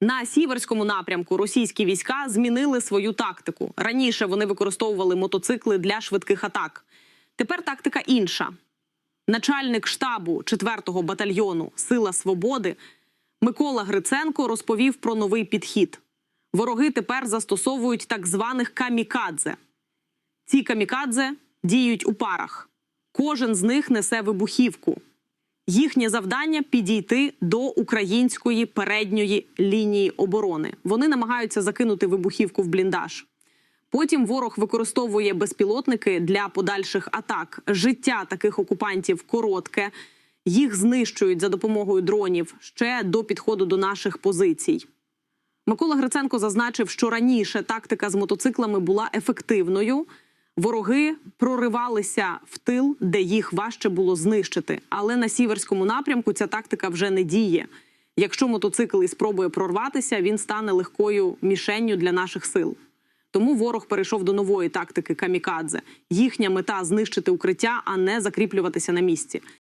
На сіверському напрямку російські війська змінили свою тактику. Раніше вони використовували мотоцикли для швидких атак. Тепер тактика інша. Начальник штабу 4-го батальйону Сила Свободи Микола Гриценко розповів про новий підхід. Вороги тепер застосовують так званих камікадзе. Ці камікадзе діють у парах. Кожен з них несе вибухівку. Їхнє завдання підійти до української передньої лінії оборони. Вони намагаються закинути вибухівку в бліндаж. Потім ворог використовує безпілотники для подальших атак. Життя таких окупантів коротке. Їх знищують за допомогою дронів ще до підходу до наших позицій. Микола Гриценко зазначив, що раніше тактика з мотоциклами була ефективною. Вороги проривалися в тил, де їх важче було знищити. Але на сіверському напрямку ця тактика вже не діє. Якщо мотоцикл і спробує прорватися, він стане легкою мішенню для наших сил. Тому ворог перейшов до нової тактики камікадзе. Їхня мета знищити укриття, а не закріплюватися на місці.